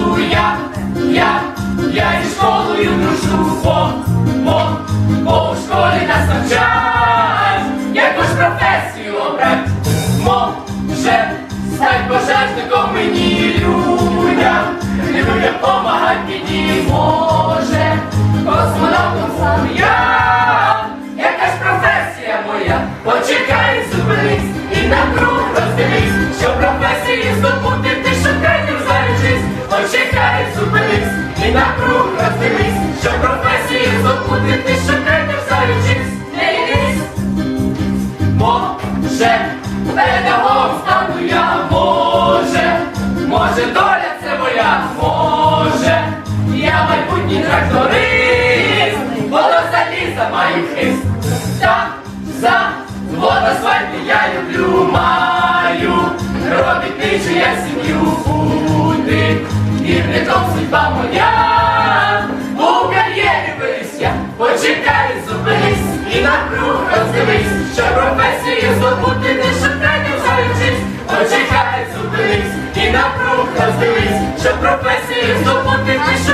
дружу я, я, я із школою дружу, бо, бо, бо у школі нас яку ж професію обрать, може, стать пожежником мені людям, людям помагать мені може, космонавтом сам я, професії здобути ти шукай, не взаючись, не лінись. Може, педагог стану я, може, може, доля це моя, може, я майбутній тракторист, бо до заліза маю хист. Так, за водосвальні я люблю, маю, робітничу я сім'ю бути, гірником судьба моя, навкруг роздивись, що професію здобути не шукай, не взаючись, почекай, зупинись і навкруг роздивись, що професію здобути не шукай,